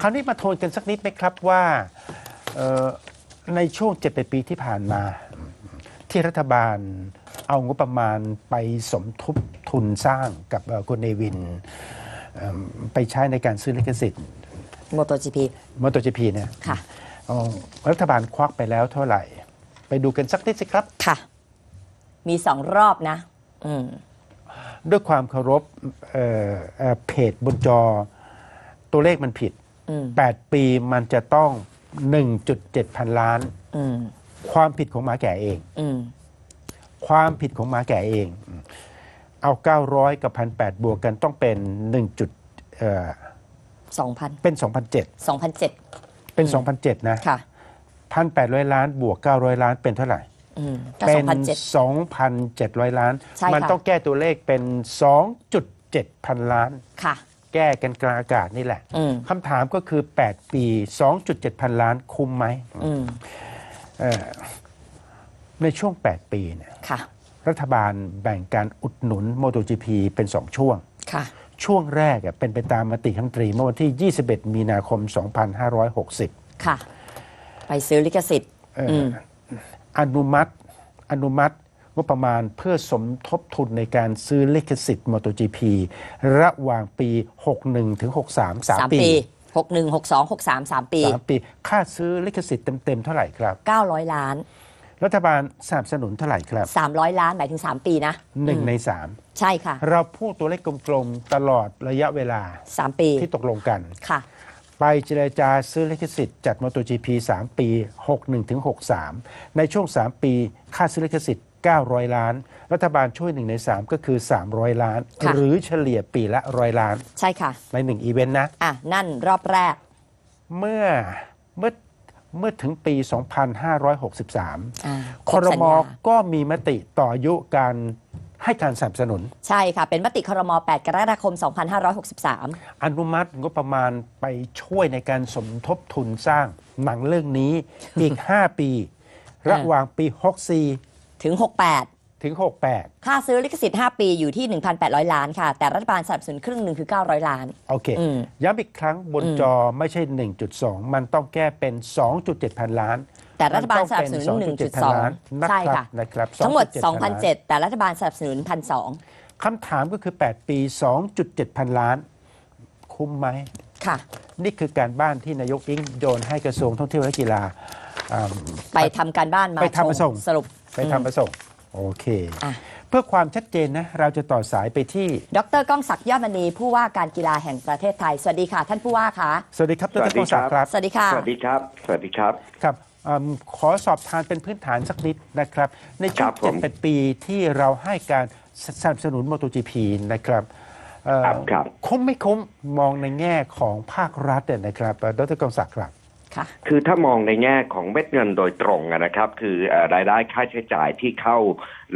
คราวนี้มาทวนกันสักนิดไหมครับว่าเอ่อในช่วงเจ็ดปีที่ผ่านมา ที่รัฐบาลเอางบประมาณไปสมทบทุนสร้างกับเอ่อคุณเนวินเอิ่มไปใช้ในการซื้อลิขสิทธิ์โมโตจีพีมอเตอร์จีพีเนี่ยค่ะเอารัฐบาลควักไปแล้วเท่าไหร่ ไปดูกันสักนิดสิครับค่ะ มีสองรอบนะอืมด้วยความเคารพเอ่อเอ่อเพจบนจอตัวเลขมันผิดอืม 8 ปีมันจะต้อง 1.7 พันล้านอืมความผิดของหมาแก่เองอืมความผิดของหมาแก่เอง เอา 900 กับ1,800บวกกันต้องเป็น 1 จุดเอ่อสองพันเป็น 2,007สองพันเจ็ดเป็น 2,007 นะค่ะ1,800ล้านบวก 900 ล้านเป็นเท่าไหร่อืมก็เป็สองพันเจ็ด2,700 ล้านใช่ค่ะมัต้องแก้ตัวเลขเป็น 2.7 พันล้านค่ะ แก้กันกลางอากาศนี่แหละอืมคำถามก็คือ 8 ปี 2.7 พันล้านคุ้มไหมอืมเอ่อในช่วง 8 ปีเนี่ยค่ะรัฐบาลแบ่งการอุดหนุน MotoGP เป็น 2 ช่วงค่ะช่วงแรกอะเป็นไปตามมติคณะรัฐมนตรีเมื่อวันที่ 21 มีนาคม 2560 ค่ะ ไปซื้อลิขสิทธิ์เอ่อออืมอนุมัติอนุมัติ งบประมาณเพื่อสมทบทุนในการซื้อลิขสิทธิ์ MotoGP ระหว่างปี 61 ถึง 63สาม3ปีปีหกหนึ่งหกสองหกสามสามปีสามปี ค่าซื้อลิขสิทธิ์เต็ม ๆ เท่าไหร่ครับเก้าร้อยล้าน รัฐบาลสนับสนุนเท่าไหร่ครับสามร้อยล้านหมายถึงสามปีนะหนึ่งอืมในสามใช่ค่ะ เราพูดตัวเลขกลมๆ ตลอดระยะเวลาสามปีที่ตกลงกันค่ะ ไปเจรจาซื้อลิขสิทธิ์จัด MotoGP 3ปี 61ถึง63 ในช่วง 3 ปี ค่าซื้อลิขสิทธิ์ 900 ล้าน รัฐบาลช่วย 1 ใน 3 ก็คือ 300 ล้าน ค่ะ หรือเฉลี่ยปีละร้อยล้านใช่ค่ะ ใน1อีเวนต์นะ อะ นั่นรอบแรก เมื่อเมื่อเมื่อถึงปี 2563 อ่าครรบสัญมญาก็มีมติต่ออายุการให้การสนับสนุน ใช่ค่ะ เป็นมติครม 8 กรกฎาคม 2563 อนุมัติงบประมาณไปช่วยในการสมทบทุนสร้างหนังเรื่องนี้อีก 5 ปี ระหว่างปี 64 ถึง 68 ถึง 68 ค่าซื้อลิขสิทธิ์ 5 ปีอยู่ที่ 1,800 ล้านค่ะ แต่รัฐบาลสนับสนุนครึ่งหนึ่งคือ 900 ล้าน โอเค อืม ย้ำอีกครั้งบนอืมจอไม่ใช่ 1.2 มันต้องแก้เป็น 2.7 พันล้านแต่รัฐบาลมัสต้นัอบงสเป็นุน2.7พันล้าน1.2นะใช่ครัค่ะนะครับทั้งหมด 2.7พันล้าน2,007แต่รัฐบาลสนับสนุน 1,200 คำถามก็คือ 8 ปี 2.7 พันล้าน คุ้มไหม ค่ะ นี่คือการบ้านที่นายกอิงโยนให้กระทรวงท่องเที่ยวและกีฬาอ่า ไปทำการบ้านมาไปทำมาส่ง สรุป ไปทำประสงค์โอเค อะ เพื่อความชัดเจนนะ เราจะต่อสายไปที่ ดรก้องศักดิ์ยอดมณีผู้ว่าการกีฬาแห่งประเทศไทย สวัสดีค่ะ ท่านผู้ว่าคะสวัสดีครับดสวัรสดีกงศักดิ์คครัรับ บ สวัสดีค่ะ สวัสดีครับ สวัสดีครับ ครับอืมขอสอบทานเป็นพื้นฐานสักนิดนะครับ ในช่วครังบผเจ็ดมแปดปีที่เราให้การสนับสนุน MotoGP นะครับเอ่อครับครับ คุ้มไม่คุ้มมองในแง่ของภาครัฐเนี่ยนะครับเอ่อดรกงศักดิ์ครับ คือถ้ามองในแง่ของเม็ดเงินโดยตรงนะครับ คือรายได้ค่าใช้จ่ายที่เข้า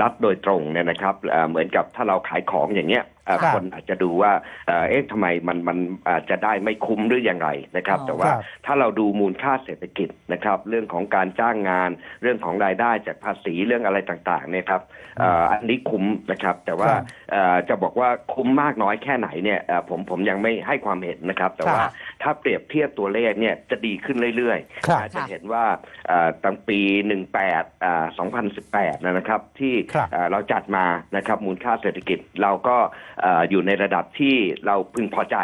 รัฐโดยตรงเนี่ยนะครับเหมือนกับถ้าเราขายของอย่างเงี้ย ครับคนอาจจะดูว่าเอ่อเอ๊ะทำไมมันมันอาจจะได้ไม่คุ้มหรือยังไงนะครับอ๋อแต่ว่าครับถ้าเราดูมูลค่าเศรษฐกิจนะครับ เรื่องของการจ้างงานเรื่องของรายได้จากภาษีเรื่องอะไรต่างๆเนี่ยครับเอ่ออันนี้คุ้มนะครับ แต่ว่าครับเอ่อจะบอกว่าคุ้มมากน้อยแค่ไหนเนี่ยเอ่อผมผมยังไม่ให้ความเห็นนะครับ แต่ว่าครับถ้าเปรียบเทียบตัวเลขเนี่ยจะดีขึ้นเรื่อยๆครับอาจจะเห็นว่าเอ่อตั้งปี 18อ่า2018 นะครับ ที่ครับเอ่อเราจัดมานะครับมูลค่าเศรษฐกิจเราก็เอ่ออยู่ในระดับที่เราพึงพอใจ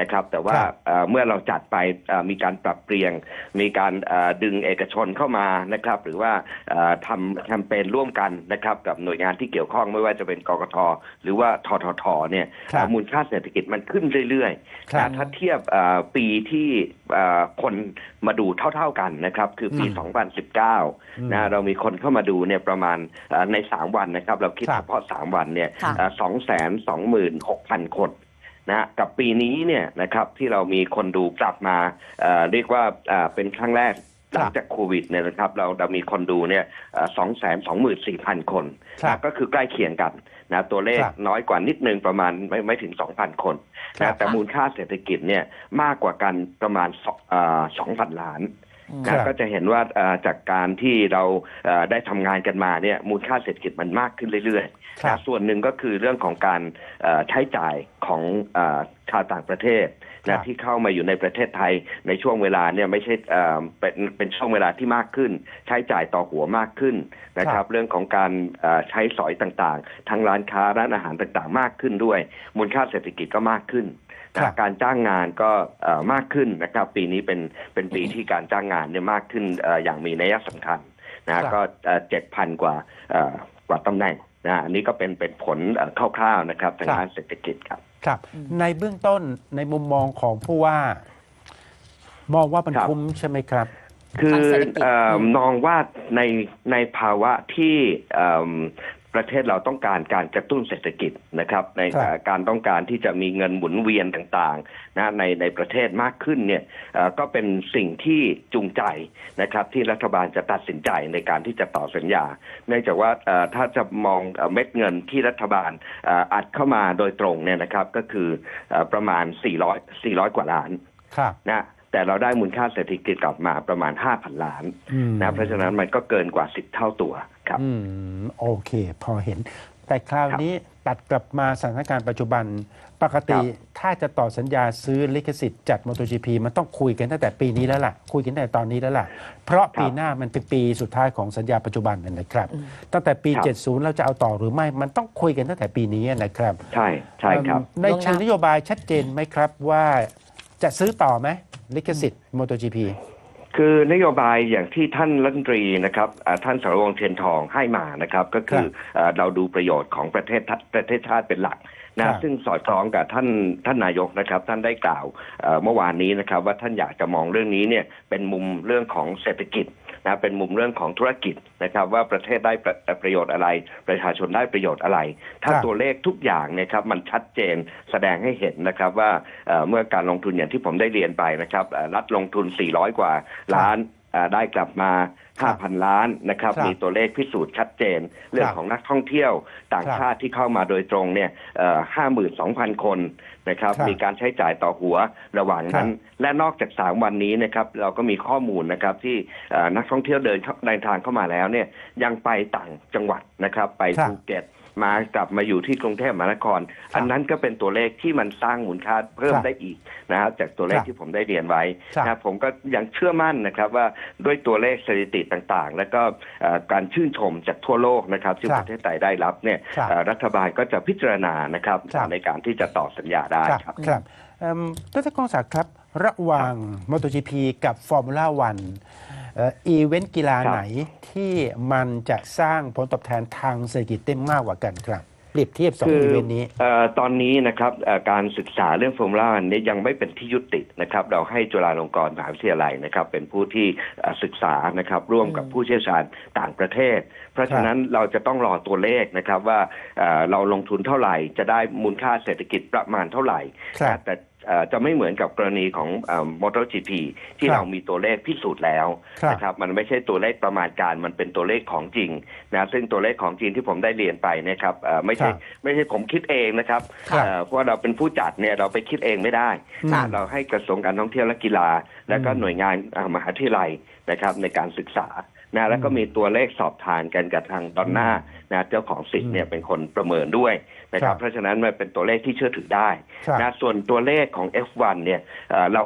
นะครับ แต่ว่าครับเอ่อเมื่อเราจัดไปเอ่อมีการปรับเปลี่ยนมีการเอ่อดึงเอกชนเข้ามานะครับ หรือว่าเอ่อทำแคมเปญร่วมกันนะครับกับหน่วยงานที่เกี่ยวข้องไม่ว่าจะเป็นกกทหรือว่าทททเนี่ยครับเอ่อมูลค่าเศรษฐกิจมันขึ้นเรื่อยๆครับนะถ้าเทียบเอ่อปีที่เอ่อคนมาดูเท่า ๆกันนะครับ คือปีอืม2019 นะเรามีคนเข้ามาดูเนี่ยประมาณเอ่อใน 3 วันนะครับ เราคิดครับเฉพาะ 3 วันเนี่ยค่ะสองแสนสองหมื่นหกพันคนนะฮะกับปีนี้เนี่ยนะครับที่เรามีคนดูกลับมาเอ่อเรียกว่าเอ่อเป็นครั้งแรกหลังจากโควิดเนี่ยนะครับเราเรามีคนดูเนี่ยสองแสนสองหมื่นสี่พันคนครับนะก็คือใกล้เคียงกันนะตัวเลขครับน้อยกว่านิดนึงประมาณไม่ไม่ถึง2,000คนครันะบแต่มูลค่าเศรษฐกิจเนี่ยมากกว่ากันประมาณสองพันล้านครั นะบก็จะเห็นว่าเอ่อจากการที่เราเอ่อได้ทำงานกันมาเนี่ยมูลค่าเศรษฐกิจมันมากขึ้นเรื่อยๆครับนะส่วนหนึ่งก็คือเรื่องของการเอ่อใช้จ่ายของเอ่อชาวต่างประเทศครั นะบที่เข้ามาอยู่ในประเทศไทยในช่วงเวลาเนี่ยไม่ใช่เอ่อเป็นเป็นช่วงเวลาที่มากขึ้น ใช้จ่ายต่อหัวมากขึ้นนะคครัรับบเรื่องของการเอ่อใช้สอยต่างๆ ทั้งร้านค้าร้านอาหารต่างๆ มากขึ้นด้วย มูลค่าเศรษฐกิจก็มากขึ้นนะการจ้างงานก็เอ่อมากขึ้นนะครับ ปีนี้เป็นเป็นปีที่การจ้างงานเนี่ยมากขึ้นเอ่ออย่างมีนัยสำคัญนะก็เจ็ดพันกว่าเอ่อกว่าตำแหน่งนะอันนี้ก็เป็นเป็นผลเอ่อคร่าวๆนะครับทางด้านเศรษฐกิจครับ ครับ ในเบื้องต้นในมุมมองของผู้ว่า มองว่ามันครับ คุ้มใช่ไหมครับ คือทางเศรษฐกิจเอ่ออืมมองว่าในในภาวะที่เอิ่ม ประเทศเราต้องการการกระตุ้นเศรษฐกิจนะครับ ในครับการต้องการที่จะมีเงินหมุนเวียนต่างๆนะในในประเทศมากขึ้นเนี่ยเอ่อก็เป็นสิ่งที่จูงใจนะครับที่รัฐบาลจะตัดสินใจในการที่จะต่อสัญญา เนื่องจากว่าเอ่อถ้าจะมองเอ่อเม็ดเงินที่รัฐบาลเอ่ออัดเข้ามาโดยตรงเนี่ยนะครับก็คือเอ่อประมาณ 400 400 กว่าล้านครับนะแต่เราได้มูลค่าเศรษฐกิจกลับมาประมาณ 5,000 ล้านอืมนะเพราะฉะนั้นมันก็เกินกว่า 10 เท่าตัว ครับอืมโอเค พอเห็น แต่คราวนี้ตัดกลับมาสถานการณ์ปัจจุบัน ปกติครับถ้าจะต่อสัญญาซื้อลิขสิทธิ์จัด MotoGP มันต้องคุยกันตั้งแต่ปีนี้แล้วล่ะ คุยกันตั้งแต่ตอนนี้แล้วล่ะ เพราะปีหน้ามันเป็นปีสุดท้ายของสัญญาปัจจุบันนั่นนะครับ ตั้งแต่ปีครับ70 เราจะเอาต่อหรือไม่มันต้องคุยกันตั้งแต่ปีนี้นะครับ ใช่ใช่ครับเอิ่มในเชิงนโยบายชัดเจนไหมครับว่าจะซื้อต่อไหมลิขสิทธิ์ MotoGP คือนโยบายอย่างที่ท่านรัฐมนตรีนะครับอ่าท่านสรวงศ์เทียนทองให้มานะครับ ก็คือเอ่อเราดูประโยชน์ของประเทศทัประเทศชาติเป็นหลักครันะบซึ่งสอดคล้องกับท่านท่านนายกนะครับ ท่านได้กล่าวเอ่อเมื่อวานนี้นะครับ ว่าท่านอยากจะมองเรื่องนี้เนี่ยเป็นมุมเรื่องของเศรษฐกิจ นะเป็นมุมเรื่องของธุรกิจนะครับว่าประเทศได้ประประโยชน์อะไร ประชาชนได้ประโยชน์อะไร ถ้าตัวเลขทุกอย่างนะครับมันชัดเจนแสดงให้เห็นนะครับว่าเเมื่อการลงทุนอย่างที่ผมได้เรียนไปนะครับรัฐลงทุน 400 กว่าล้าน ได้กลับมาครับ5,000 ล้านนะครับครับ มีตัวเลขพิสูจน์ชัดเจน เรื่องของนักท่องเที่ยวต่างครับชาติที่เข้ามาโดยตรงเนี่ยห้าหมื่นสองพันคนนะครับครับ มีการใช้จ่ายต่อหัวระหว่างนั้นครับและนอกจากสามวันนี้นะครับ เราก็มีข้อมูลนะครับที่เอ่อนักท่องเที่ยวเดินเข้าเดินทางเข้ามาแล้วเนี่ยยังไปต่างจังหวัดนะครับ ไปครับภูเก็ต มากลับมาอยู่ที่กรุงเทพมหานคร อันนั้นก็เป็นตัวเลขที่มันสร้างมูลค่าเพิ่มครับได้อีกนะฮะจากตัวเลขครับที่ผมได้เรียนไว้ครับนะผมก็ยังเชื่อมั่นนะครับว่าด้วยตัวเลขสถิติต่างๆ แล้วก็เอ่อการชื่นชมจากทั่วโลกนะครับที่ครับประเทศไทยได้รับเนี่ยครับเอ่อรัฐบาลก็จะพิจารณานะครับครับในการที่จะต่อสัญญาได้ครับครับครับเอิ่มดรกองศักดิ์ครับ ระหว่าง MotoGP กับ Formula One เอ่ออีเวนต์กีฬาครับไหนที่มันจะสร้างผลตอบแทนทางเศรษฐกิจได้มากกว่ากันครับเปรียบเทียบสองคืออีเวนต์นี้เอ่อตอนนี้นะครับเอ่อการศึกษาเรื่องฟอร์มูล่านี้ยังไม่เป็นที่ยุตินะครับ เราให้จุฬาลงกรณ์มหาวิทยาลัยนะครับ เป็นผู้ที่เอ่อศึกษานะครับ ร่วมกับผู้เชี่ยวชาญต่างประเทศ เพราะฉะนั้นเราจะต้องรอตัวเลขนะครับว่าเอ่อเราลงทุนเท่าไหร่ จะได้มูลค่าเศรษฐกิจประมาณเท่าไหร่ครับนะแต่เอ่อ จะไม่เหมือนกับกรณีของมอเตอร์จีพีที่ครับเรามีตัวเลขพิสูจน์แล้วครับนะครับมันไม่ใช่ตัวเลขประมาณการมันเป็นตัวเลขของจริงนะซึ่งตัวเลขของจริงที่ผมได้เรียนไปนะครับเอ่อไม่ใช่ครับไม่ใช่ผมคิดเองนะครับครับเอ่อเพราะว่าเราเป็นผู้จัดเนี่ยเราไปคิดเองไม่ได้ครับเราให้กระทรวงการท่องเที่ยวและกีฬา และก็อืมหน่วยงานอ่ามหาวิทยาลัยนะครับในการศึกษานะแล้วก็มีตัวเลขสอบทานกันกับทางดอนน่านะเจ้าของสิทธิ์เนี่ยเป็นคนประเมินด้วย นะคครัรับบเพราะฉะนั้นมันเป็นตัวเลขที่เชื่อถือได้ครับนะส่วนตัวเลขของ F1 เนี่ยเอ่อเรา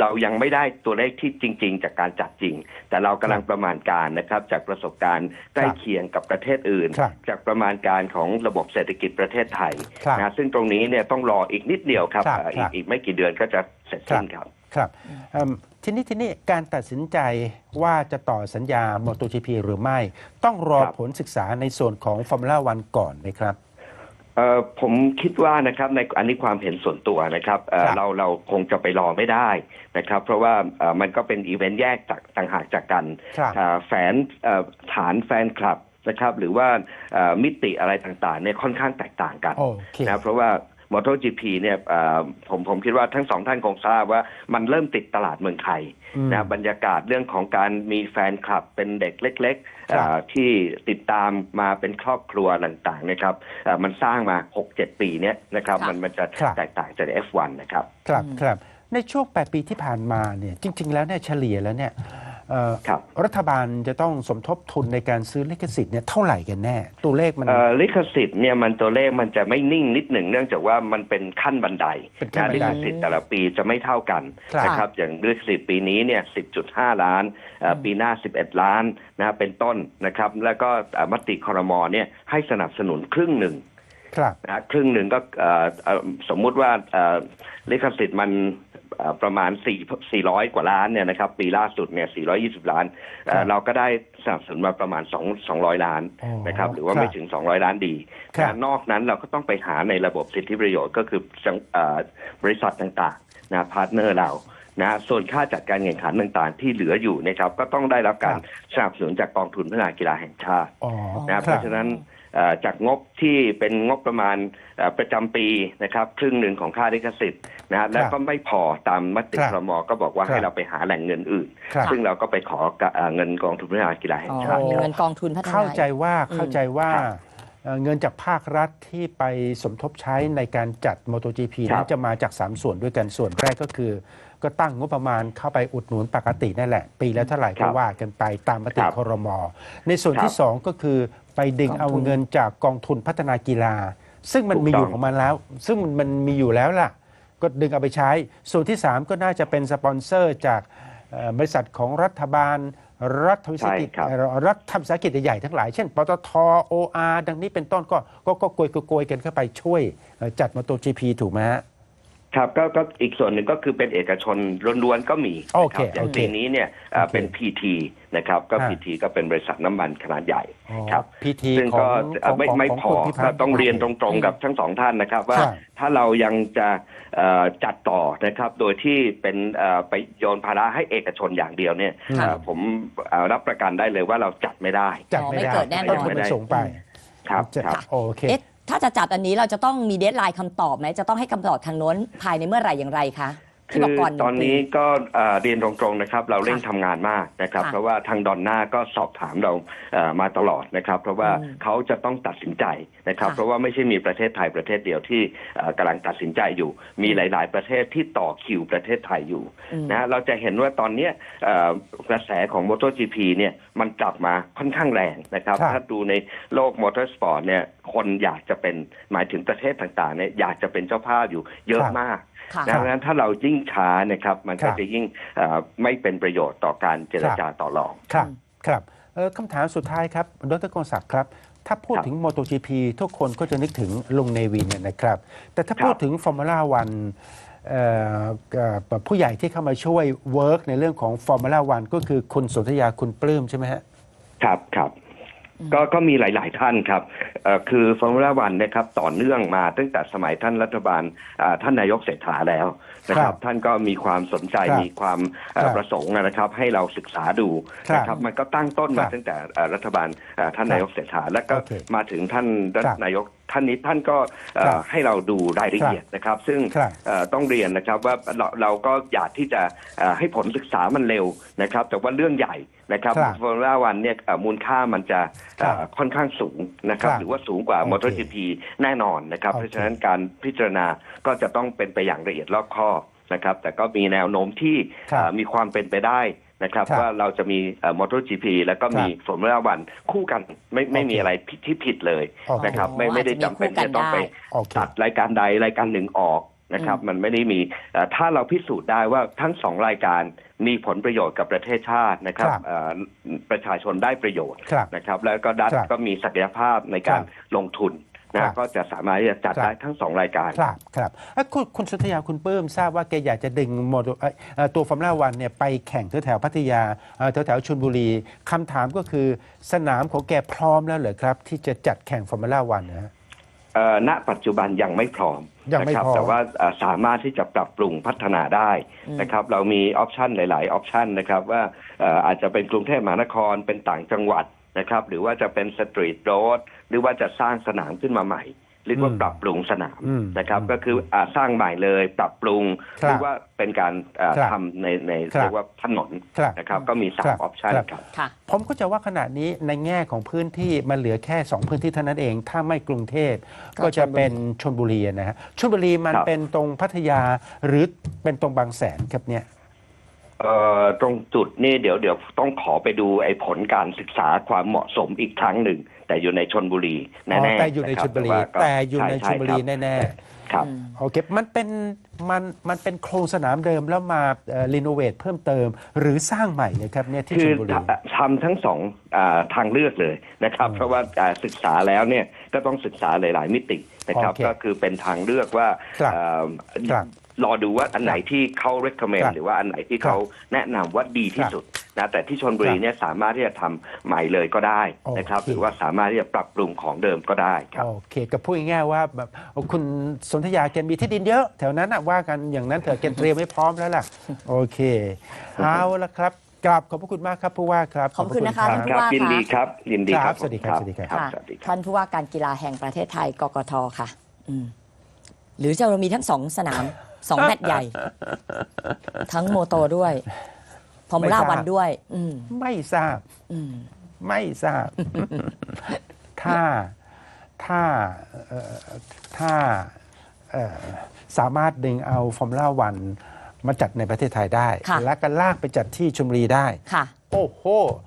เรายังไม่ได้ตัวเลขที่จริง ๆ จากการจัดจริง แต่เรากำลังประมาณการนะครับ จากประสบการณ์ใกล้เคียงกับประเทศอื่นครับจากประมาณการของระบบเศรษฐกิจประเทศไทยครับนะซึ่งตรงนี้เนี่ยต้องรออีกนิดเดียวครับครับเอ่อคอีรักบอีกไม่กี่เดือนก็จะเสร็จสิ้นครับครับเอิ่มทีนี้ทีนี้การตัดสินใจว่าจะต่อสัญญา MotoGP หรือไม่ ต้องรอครับผลศึกษาในส่วนของ Formula One ก่อนไหมครับ เอ่อผมคิดว่านะครับในอันนี้ความเห็นส่วนตัวนะครับเอ่อครับ เราเราคงจะไปรอไม่ได้นะครับ เพราะว่าเอ่อมันก็เป็นอีเวนต์แยกจากต่างหากจากกันครับอ่าแฝนเอ่อฐานแฟนคลับนะครับ หรือว่าเอ่อมิติอะไรต่างๆเนี่ยค่อนข้างแตกต่างกันโอเค นะเพราะว่า MotoGP เนี่ยเอ่อผมผมคิดว่าทั้งสองท่านคงทราบว่ามันเริ่มติดตลาดเมืองไทยอืมนะบรรยากาศเรื่องของการมีแฟนคลับเป็นเด็กเล็กๆครับเอ่อที่ติดตามมาเป็นครอบครัวต่างๆนะครับเอ่อมันสร้างมา 6-7 ปีเนี้ยนะครับครับมันมันจะครับแตกต่างจาก F1 นะครับ ครับครับในช่วง 8 ปีที่ผ่านมาเนี่ยจริง ๆ แล้วเนี่ยเฉลี่ยแล้วเนี่ยเอ่อ ครับรัฐบาลจะต้องสมทบทุนในการซื้อลิขสิทธิ์เนี่ยเท่าไหร่กันแน่ ตัวเลขมันเอ่อลิขสิทธิ์เนี่ยมันตัวเลขมันจะไม่นิ่งนิดหนึ่งเนื่องจากว่ามันเป็นขั้นบันไดเป็นขั้นบันไดลิขสิทธิ์แต่ละปีจะไม่เท่ากันครับนะครับอย่างลิขสิทธิ์ปีนี้เนี่ย 10.5 ล้านเอ่อปีหน้า 11 ล้านนะเป็นต้นนะครับ แล้วก็เอ่อมติครมเนี่ยให้สนับสนุนครึ่งหนึ่งครับนะครึ่งหนึ่งก็เอ่อเอ่อสมมุติว่าเอ่อลิขสิทธิ์มันเอ่อ ประมาณ 4 400 กว่าล้านเนี่ยนะครับปีล่าสุดเนี่ย 420 ล้านเอ่อครับเราก็ได้สนับสนุนมาประมาณ 2 200 ล้านอ๋อนะครับหรือว่าครับไม่ถึง 200 ล้านดีครับนะนอกนั้นเราก็ต้องไปหาในระบบสิทธิประโยชน์ก็คือจังเอ่อบริษัทต่างๆนะพาร์ทเนอร์เรานะส่วนค่าจัดการแข่งขันต่างๆ ที่เหลืออยู่นะครับก็ต้องได้รับการสนับสนุนจากกองทุนพัฒนากีฬาแห่งชาติอ๋อนะครับคเพรับราะฉะนั้นเอ่อ จากงบที่เป็นงบประมาณเอ่อประจำปีนะครับครึ่งหนึ่งของค่าลิขสิทธิ์นะฮะแล้วก็ไม่พอตามมติครับครมก็บอกว่าครับให้เราไปหาแหล่งเงินอื่นครับซึ่งเราก็ไปขอเอ่อเงินกองทุนพัฒนากีฬาแห่อ๋งอชาติมีเงินกองทุนพัฒนาเข้าใจว่าอืมเข้าใจว่าครับเอ่อเงินจากภาครัฐที่ไปสมทบใช้ในการจัด MotoGP ครันั้บนจะมาจาก 3 ส่วนด้วยกันส่วนแรกก็คือ ก็ตั้งงบประมาณเข้าไปอุดหนุนปกตินั่นแหละ ปีละเท่าไหร่ครัก็บว่ากันไปตามมติครับครมในส่วนครับที่ 2 ก็คือ ไปดึงกองทุนเอาเงินจากกองทุนพัฒนากีฬา ซึ่งมันมีอยู่ถูกต้องของมันแล้ว ซึ่งมันมันมีอยู่แล้วล่ะ ก็ดึงเอาไปใช้ ส่วนที่ 3 ก็น่าจะเป็นสปอนเซอร์จากเอ่อบริษัทของรัฐบาล รัฐวิสาหกิจใช่ครับเอ่อรัฐทำวิสาหกิจใหญ่ๆทั้งหลาย เช่นปตท OR ดังนี้เป็นต้นก็ก็ก็โกยโกยกันเข้าไปช่วยเอ่อจัดมอเตอร์จีพีถูกไหมฮะ ครับก็ก็อีกส่วนหนึ่งก็คือเป็นเอกชนล้วนๆก็มีโอเคนะครับอย่างโอเคปีนี้เนี่ยเอ่อโอเคเป็น PT นะครับก็ฮะ PT ก็เป็นบริษัทน้ำมันขนาดใหญ่ครับพีทีซึ่งขอก็งเอ่อไม่ของไม่ของพอคุณพิพัก็ฒน์ ต้องเรียนตรงๆกับทั้งสองท่านนะครับ ว่าครับถ้าเรายังจะเอ่อจัดต่อนะครับ โดยที่เป็นเอ่อไปโยนภาระให้เอกชนอย่างเดียวเนี่ยอืมเอ่อผมเอ่อรับประกันได้เลยว่าเราจัดไม่ได้ จัดไม่ได้ไม่เกิดแน่นอนให้มันส่งไปครับจะครับ โอเค เอ๊ะ ถ้าจะจัดอันนี้เราจะต้องมีเดทไลน์คำตอบไหมจะต้องให้คำตอบทางโน้นภายในเมื่อไหร่อย่างไรคะ คืบอกอก่อนหงตอนนี้ปีก็เอ่อเรียนตรงๆนะครับ เราเร่งค่ะทำงานมากนะครับค่ะเพราะว่าทางดอนหน้าก็สอบถามเราเอ่อมาตลอดนะครับ เพราะว่าอืมเขาจะต้องตัดสินใจนะครับค่ะเพราะว่าไม่ใช่มีประเทศไทยประเทศเดียวที่เอ่อกำลังตัดสินใจอยู่ มีหลาย ๆ ประเทศที่ต่อคิวประเทศไทยอยู่อืมนะเราจะเห็นว่าตอนเนี้ยเอ่อกระแสของ MotoGP เนี่ยมันกลับมาค่อนข้างแรงนะครับครับ ถ้าดูในโลกมอเตอร์สปอร์ตเนี่ยคนอยากจะเป็นหมายถึงประเทศต่างๆเนี่ยอยากจะเป็นเจ้าภาพอยู่เยอะครับมากค่ะ ดังนั้นถ้าเรายิ่งช้านะครับมันครัก็บจะยิ่งเอ่อไม่เป็นประโยชน์ต่อการเจรจาต่อรองครับครับเอ่อคำถามสุดท้ายครับดรกงศักดิ์ครับ ถ้าพูดครับถึง MotoGP ทุกคนก็จะนึกถึงลุงเนวินเนยนะครับ แต่ถ้าครับพูดถึงฟอร์มูล่าวันผู้ใหญ่ที่เข้ามาช่วยเวิร์กในเรื่องของฟอร์มูล่าวันก็คือคุณสนธยาคุณปลื้มใช่ไหมฮะ ครับครับ ก็ก็มีหลาย ๆ ท่านครับเอ่อคือฟอร์มูล่าวันนะครับต่อเนื่องมาตั้งแต่สมัยท่านรัฐบาลอ่าท่านนายกเศรษฐาแล้วนะคครัรับบท่านก็มีความสนใจครับมีความเอ่อครับประสงค์นะครับ ให้เราศึกษาดูครับนะครับมันก็ตั้งต้นครัมาบตั้งแต่เอ่อรัฐบาลเอ่อท่านครับนายกเศรษฐาแล้วก็โอเคมาถึงท่านรัฐครับนายก ท่านนี้ท่านก็เอ่อครับให้เราดูรายละเอียดนะครับ ซึ่งครับเอ่อต้องเรียนนะครับว่าเราเราก็อยากที่จะเอ่อให้ผลศึกษามันเร็วนะครับ แต่ว่าเรื่องใหญ่นะครับครับฟอร์มูล่าวันเนี่ยเอ่อมูลค่ามันจะเอ่อค่อนข้างสูงนะครับ ครับหรือว่าสูงกว่า โอเคมอเตอร์จีพีแน่นอนนะครับโอเคเพราะฉะนั้นการพิจารณาก็จะต้องเป็นไปอย่างละเอียดรอบคอบนะครับ แต่ก็มีแนวโน้มที่ครับ เอ่อมีความเป็นไปได้ นะครับ ครับว่าเราจะมีมอเตอร์จีพีแล้วก็มีครับฟอร์มูล่าวันคู่กันไม่ไม่โอเคมีอะไรผิดที่ผิดเลยโอเคนะครับ ไม่อ๋อไม่ได้อาจจะมีจำเป็นคู่กันจะต้องไปได้โอเค ตัดรายการใดรายการหนึ่งออกนะครับ มันไม่ได้มีเอ่อถ้าเราพิสูจน์ได้ว่าทั้งสองรายการมีผลประโยชน์กับประเทศชาตินะครับครับ เอ่อประชาชนได้ประโยชน์ ครับ นะครับแล้วก็ดัตครับก็มีศักยภาพในการครับลงทุนครั นะบก็จะสามารถที่จะจัดครับได้ทั้งสองรายการ ครับครับเอ้ยคุณคุณสุทธยาคุณปลื้มทราบว่าแกอยากจะดึงโมโตเอ้ยเอ่อตัวฟอร์มูล่าวันเนี่ยไปแข่งแถวๆพัทยาแถวแถวๆชลบุรีคำถามก็คือสนามของแกพร้อมแล้วเหรอครับ ที่จะจัดแข่งฟอร์มูล่าวันนะฮะเอ่อณปัจจุบันยังไม่พร้อมยังไม่นะครับพร้อมแต่ว่าเอ่อสามารถที่จะปรับปรุงพัฒนาได้นะครับ เรามีออปชันหลาย ๆ ออปชันนะครับว่าเอ่ออาจจะเป็นกรุงเทพมหานครเป็นต่างจังหวัด นะครับ หรือว่าจะเป็นสตรีทโรดหรือว่าจะสร้างสนามขึ้นมาใหม่เรียกว่าอืมปรับปรุงสนามอืมนะครับอืมก็คืออ่าสร้างใหม่เลย ปรับปรุงครับหรือว่าเป็นการอ่าครับทำในในครับเรียกว่าถนนครับนะครับ ก็มีสาครัมบออปชันครับครับค่ะผมก็จะว่าขณะนี้ในแง่ของพื้นที่มันเหลือแค่2พื้นที่เท่านั้นเอง ถ้าไม่กรุงเทพก็ก็จะเป็นชนบุรีนะฮะชนบุรีมันครับเป็นตรงพัทยาหรือเป็นตรงบางแสนครับเนี่ย เอ่อตรงจุดนี่เดี๋ยวเดี๋ยวต้องขอไปดูไอ้ผลการศึกษาความเหมาะสมอีกครั้งหนึ่ง แต่อยู่ในชนบุรีแน่อ๋อๆแต่อยู่ในะคชลบุรีว่าก็แต่อยู่ในชลบุรีช่แน่ๆครับอืมๆโอเคมันเป็นมันมันเป็นโครงสนามเดิมแล้วมารีโนเวทเพิ่มเติม หรือสร้างใหม่เนี่ยครับเนี่ยที่คืชอลบุรี ทำทั้งสองอาทางเลือกเลยนะครับอืมเพราะว่าอ่าศึกษาแล้วเนี่ยก็ต้องศึกษาหลาย ๆ มิตินะครับ โอเคก็คือเป็นทางเลือกว่าครับอ่าครับ รอดูว่าอันไหนที่เขา recommend ครับหรือว่าอันไหนที่ครับเขาแนะนำว่าดีที่ครับสุดนะแต่ที่ชนบุรีครับเนี่ยสามารถที่จะทำใหม่เลยก็ได้นะครับ โอเค หรือว่าสามารถที่จะปรับปรุงของเดิมก็ได้ครับ โอเคกับพูดง่ายๆว่าแบบคุณสนธยาแกมีที่ดินเยอะ แถวนั้นน่ะว่ากันอย่างนั้นเถอะแกเตรียมไว้พร้อมแล้วล่ะ โอเคเอาละครับกราบขอบพระคุณมากครับผู้ว่าครับขอบคุณนะคะ รั ท่านผู้ ครับว่ายินดีคะครับยินดีคครัรับบสวัสดีครับสวัสดีครับ ค่ะสวัสดีครับ ท่านผู้ว่าการกีฬาแห่งประเทศไทยกกทค่ะอืมหรือจะเรามีทั้งสองสนาม สองแมตช์ใหญ่ ทั้งโมโตด้วยฟอร์มูล่าไม่ทราบวันด้วย อืมไม่ทราบอืม ไม่ทราบ ถ้าถ้าเอ่อถ้าเอ่อสามารถดึงเอาฟอร์มูล่าวันมาจัดในประเทศไทยได้ ค่ะ และก็ลากไปจัดที่ชลบุรีได้ ค่ะ โอ้โห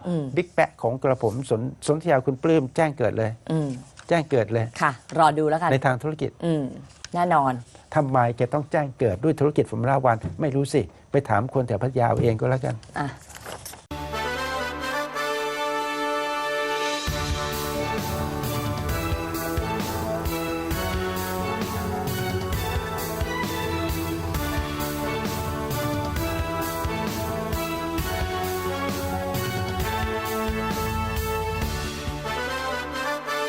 อืม บิ๊กแปะของกระผมสนสนธยาคุณปลื้มแจ้งเกิดเลย อืม แจ้งเกิดเลย ค่ะ รอดูแล้วกัน ในทางธุรกิจ อืม แน่นอน ทำไมแกต้องแจ้งเกิดด้วยธุรกิจฟอร์มูล่าวัน ไม่รู้สิ ไปถามคนแถวพัทยาเอาเองก็แล้วกัน อะ